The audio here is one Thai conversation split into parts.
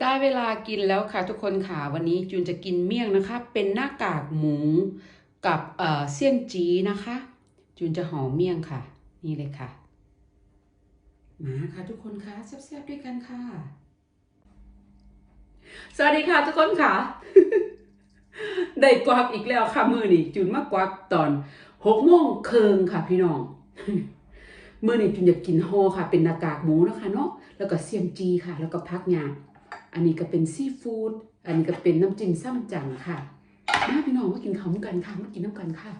ได้เวลากินแล้วค่ะทุกคนค่ะวันนี้จูนจะกินเมี่ยงนะคะ เป็นหน้ากากหมูกับเอ่อเสี่ยนจีนะคะ จูนจะห่อเมี่ยงค่ะ นี่เลยค่ะ มาค่ะทุกคนค่ะแซ่บๆด้วยกันค่ะ สวัสดีค่ะทุกคนค่ะ ได้กวักอีกแล้วค่ะมือนี่จูนมากวักตอนหกโมงเคิงค่ะพี่น้องมือนี่จูนอยากกินห่อค่ะ เป็นหน้ากากหมูนะคะเนาะแล้วก็เสี่ยงจีค่ะ แล้วก็พักยาง อันนี้ก็เป็นซีฟู้ดอันนี้ก็เป็นน้ำจิ้มซ้ำจังค่ะมาพี่น้องมากินข้าวกันค่ะมากินน้ำกันค่ะ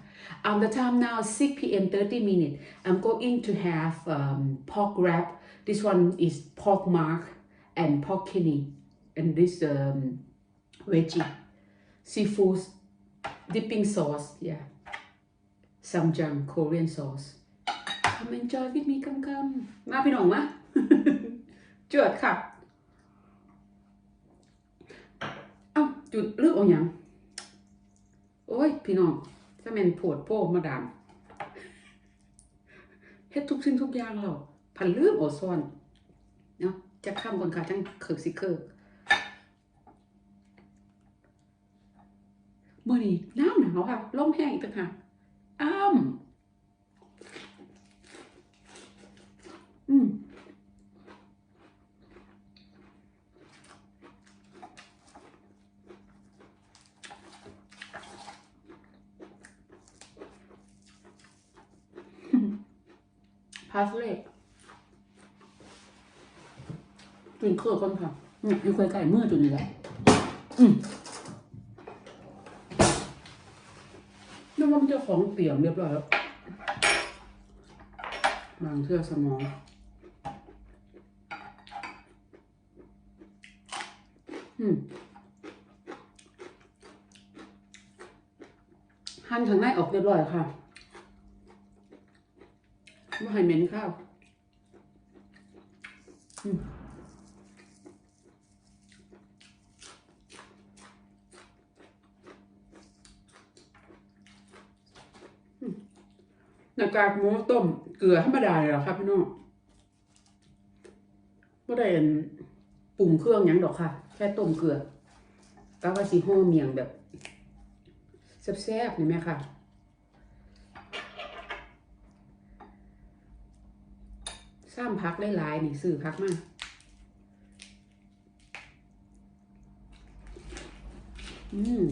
Um, the time now 6 p.m. 30 minutes. I'm going to have um, pork wrap. This one is pork mark and pork kidney. And this um, veggie. Seafood dipping sauce. Yeah. Samjang Korean sauce. Come enjoy with me กำกำมาพี่น้องมาจวดค่ะ เอ้า จุดเลือกเอาอย่างโอ้ย พี่น้องถ้าแม่นโผดโป้มาดามเฮ็ดทุกสิ่งทุกอย่างแล้วพันลืมเอซ่อนเนาะจะข้ามก่อนค่ะจังเคิร์กสิเคิร์กมื้อนี้หนาวหนาวค่ะลมแห้งอีกต่างหากอ้ำอืม พาสเล่จุนเครือคนค่ะเนี่ยอยู่ใกล้ๆมือจุนนี่แหละอืมแล้วว่ามันจะของเปียกเรียบร้อยแล้วบางเทื่อสมองอืมหั่นข้างในออกเรียบร้อยค่ะ ให้เหม็นข้าวหน้ากากหมูต้มเกลือธรรมดาเลยเหรอครับพี่น้องไม่ได้ปรุงเครื่องยังดอกค่ะ แค่ต้มเกลือกะว่าสีห่อเมียงแบบแซ่บๆนี่แม่ค่ะ ซ้ำพักได้หลายนี่ซื้อพักมาอืม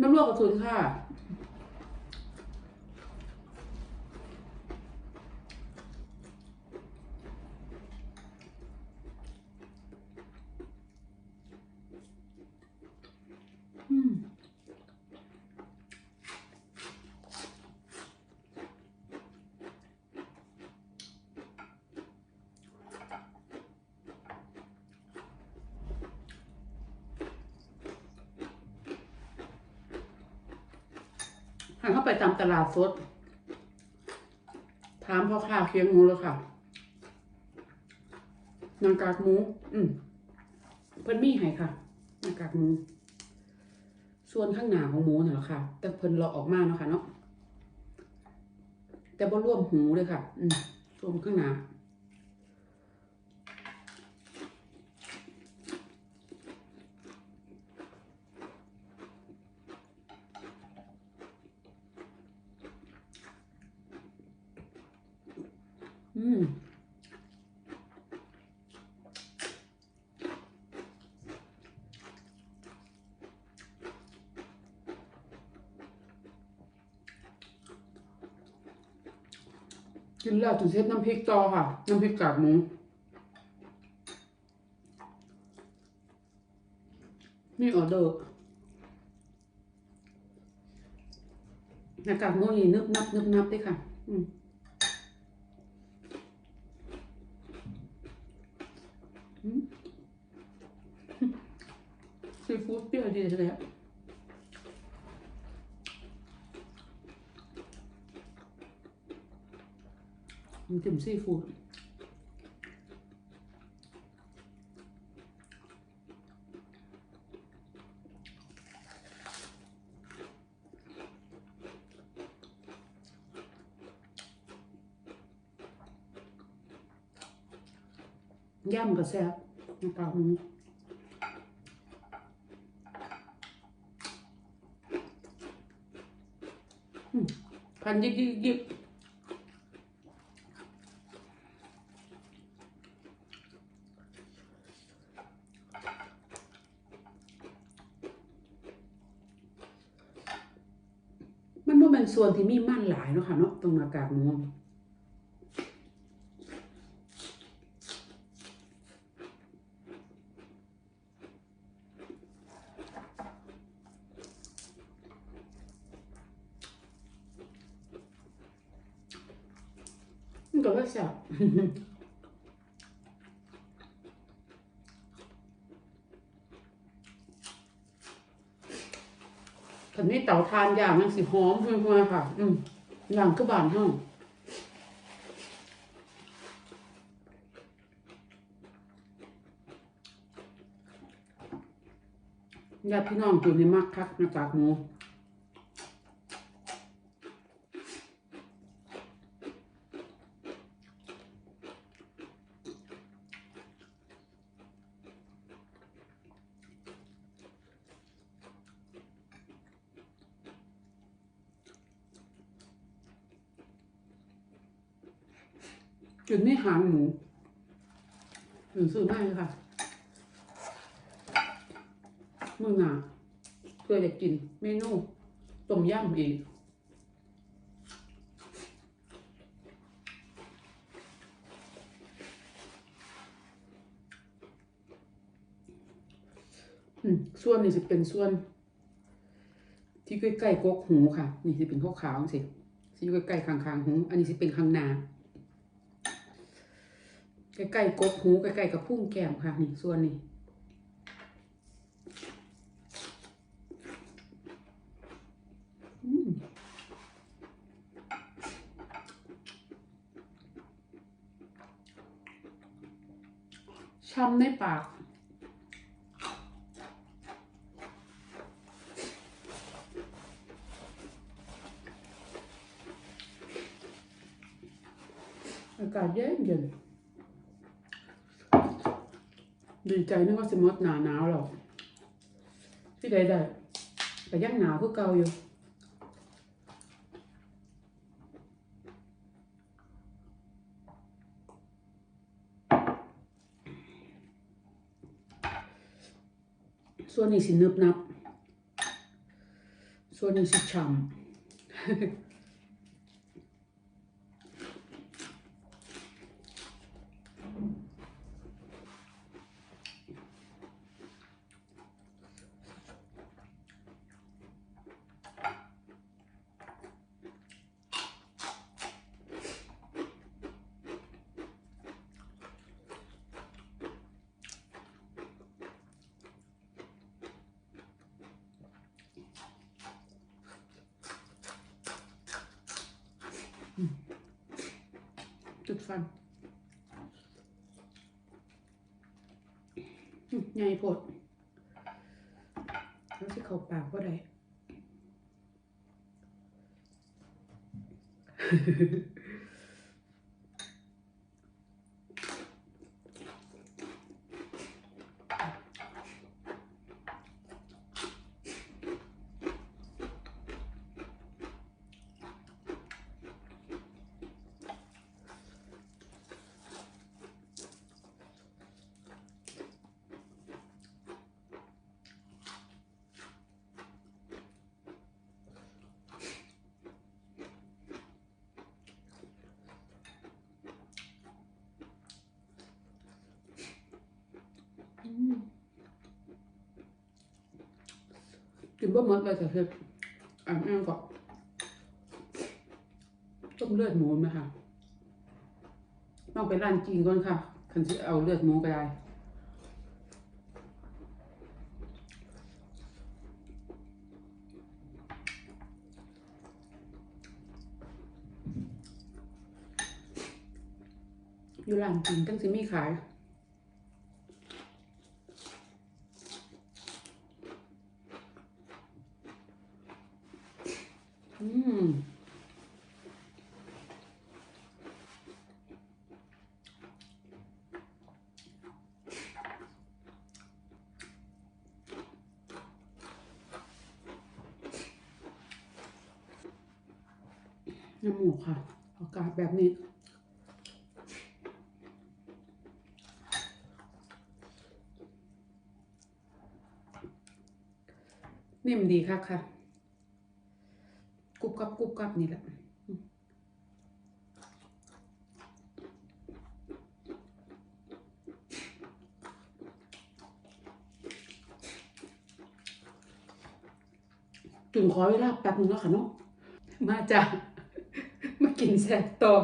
น้ำลวกกระทุนค่ะ อืม ถ้าเข้าไปตามตลาดสด ถามพ่อค้าเคียงหมูแล้วค่ะนางกากหมู อืมเพิ่นมีให้ค่ะนางกากหมู ส่วนข้างหน้าของหมูน่ะหรอค่ะ แต่เพิ่นเลาออกมาเนาะค่ะเนาะแต่บ่รวมหูเลยค่ะ อืมรวมข้างหน้า อื มกินแล้วถึงเช็ดน้ำพริกต่อค่ะ น้ำพริกกากหมูนี่ออเดอร์หน้ากากหมูนี่นึบนับนึบนับด้วยค่ะ อืม ซีฟู้ดเปรี้ยวดีเลยมันจิ้มซีฟู้ด ย่ำก็แซ่บนะครับหมูอืมพันยิกยิกยิกมันบ่เป็นส่วนที่มีมันหลายเนาะค่ะเนาะตรงหน้ากากหมูมัน ก็ว่าแซ่บคันนี้เต่าทานอย่างมันสิหอมห่วยๆค่ะ อืมอย่างคือบานเฮาญาติพี่น้องกินในมักคักน้ากากหมู หางหมูถึงซื้อไม่เลยค่ะมือหนาเพื่อจะกินเมนูต้มยำอีกส่วนนี้สิเป็นส่วน ที่ใกล้ๆกกหูค่ะ นี่สิเป็นขาวๆสิสิอยู่ใกล้ๆคางๆหูอันนี้สิเป็นข้างนา ใกล้ๆกกหูใกล้ๆกับพุ่งแก้มค่ะนี่ส่วนนี้ช้ำในปากอากาศเย็นเย็น ดีใจนึกว่าสมมติหนาหนาวหรอกที่ใดได้แต่ยังหนาวคือเก่าอยู่ส่วนนี้สินึบนับ ส่วนนี้สิช่ำ จุดฟันใหญ่โพดแล้วที่เขาปากก็ได้ กินบ่หมดเลยแต่เฮ็ดอ่านแม่งก่อต้มเลือดหมูไหมคะต้องไปร้านจีนก่อนค่ะคันสิเอาเลือดหมูก็ได้อยู่ร้านกินตั้งสิมีขาย อืม น้ำหมูกค่ะอากาศแบบนี้ นิ่มดีค่ะค่ะกรุบกับกรุบกับนี่แหละจุนขอเวลาแป๊บนึงแล้วค่ะเนาะมาจ้ะ มากินแซ่บต่อ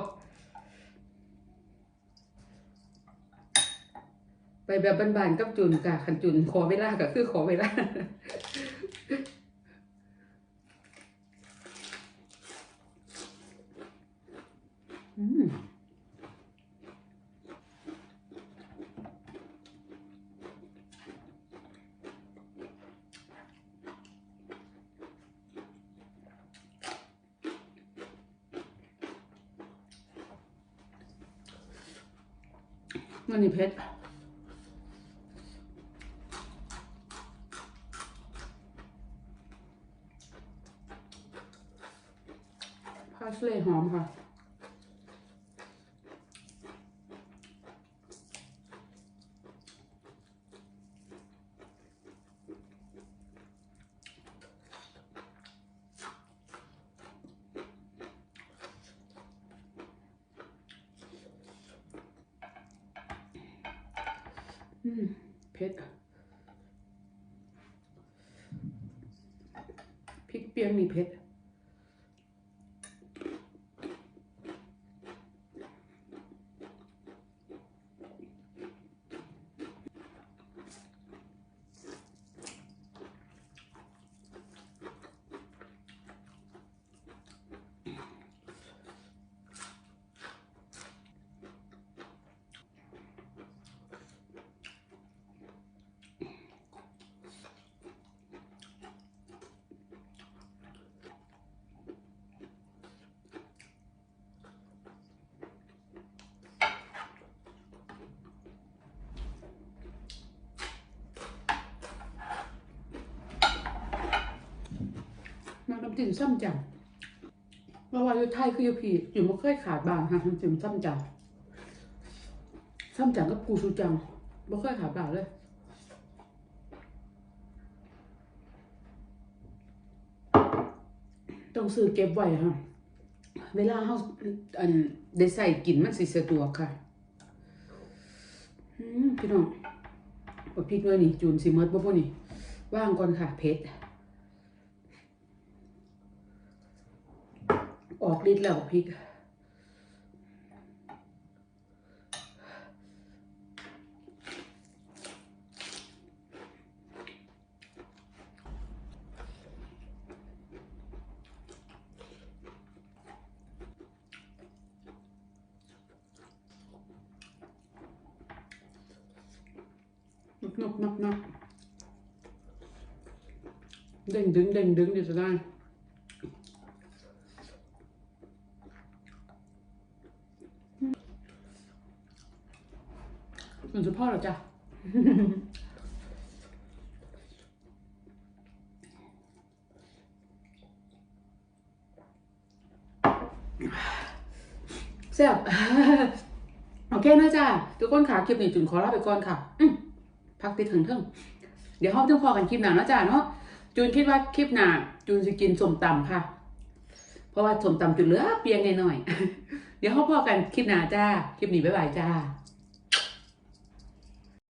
ไปแบบบานๆกับจุนกะขันจุนขอเวลาก็คือขอเวลาอืม มันนี่เพชรพาสเลย์หอมค่ะ อืม เผ็ดพริกเปียงนี่เผ็ดมั กน้ำจิ้มซ้ำจังเพราะว่าอยู่ไทยคืออยู่ผีอยู่มาเคยขาดบางค่ะน้ำจิ้มซ้ำจังซ้ำจังกับกูชูจังบ่เคยขาดบางเลยต้องซื้อเก็บไว้ค่ะเวลาเฮาอันได้ใส่กินมันสิสะดวกค่ะอืมพี่น้องบ่พริกเลยนี่ จูนสิเมิดบ่พวกนี่ว่างก่อนค่ะเผ็ด ออกฤทธิ์แล้วพริกนับนับนับนับเด้งดึงเด้งดึงเดี๋ยวจะได้ มันจะ พ่อหรอจ๊ะแซ่บโอเคนะจ๊ะทุกคนค่ะคลิปนี้จุนขอลาไปก่อนค่ะพักติดถึงเทิงเดี๋ยวเราจะพอกันคลิปหนานะจ๊ะเนาะจูนคิดว่าคลิปหนาจูนจะกินสมตำค่ะ เพราะว่าสมตำจุนเหลือเพียงหน่อย เดี๋ยวเราพอกันคลิปหนาจ้า คลิปนี้บ๊ายบายจ้า